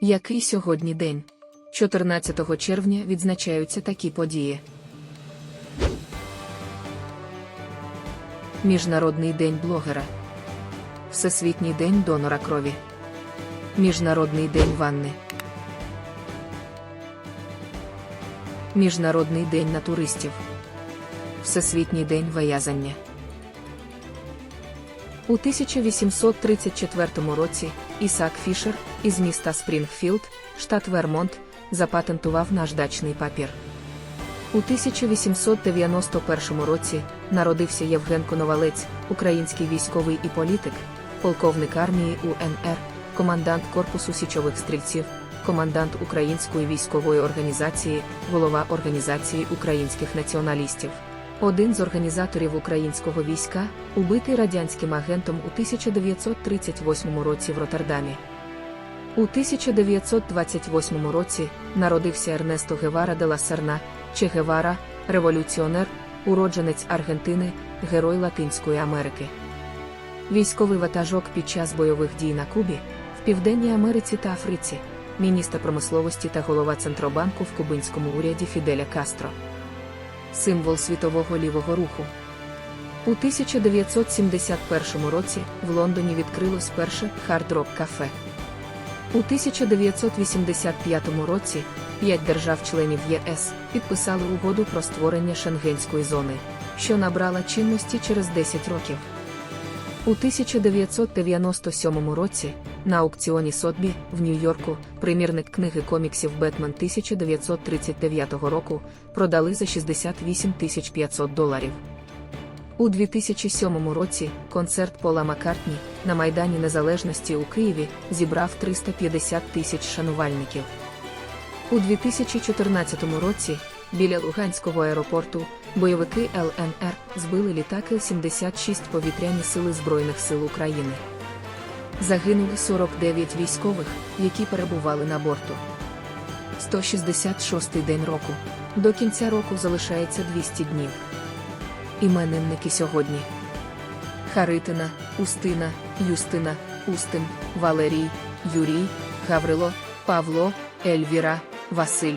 Який сьогодні день? 14 червня відзначаються такі події. Міжнародний день блогера. Всесвітній день донора крові. Міжнародний день ванни. Міжнародний день натуристів. Всесвітній день виязання. У 1834 році Ісаак Фішер із міста Спрінгфілд, штат Вермонт, запатентував наждачний папір. У 1891 році народився Євген Коновалець, український військовий і політик, полковник армії УНР, командант Корпусу січових стрільців, командант Української військової організації, голова Організації українських націоналістів. Один з організаторів українського війська, убитий радянським агентом у 1938 році в Роттердамі. У 1928 році народився Ернесто Гевара де ла Серна, Че Гевара, революціонер, уродженець Аргентини, герой Латинської Америки. Військовий ватажок під час бойових дій на Кубі, в Південній Америці та Африці, міністр промисловості та голова Центробанку в кубинському уряді Фіделя Кастро. Символ світового лівого руху. У 1971 році в Лондоні відкрилось перше хард-рок кафе. У 1985 році п'ять держав-членів ЄС підписали угоду про створення Шенгенської зони, що набрала чинності через 10 років. У 1997 році на аукціоні Сотбі в Нью-Йорку примірник книги коміксів Бетмен 1939 року продали за 68 500 доларів. У 2007 році концерт Пола Маккартні на Майдані Незалежності у Києві зібрав 350 тисяч шанувальників. У 2014 році біля Луганського аеропорту бойовики ЛНР збили літаки Л-76 повітряні сили Збройних сил України. Загинули 49 військових, які перебували на борту. 166-й день року. До кінця року залишається 200 днів. Іменинники сьогодні. Харитина, Устина, Юстина, Устим, Валерій, Юрій, Гаврило, Павло, Ельвіра, Василь.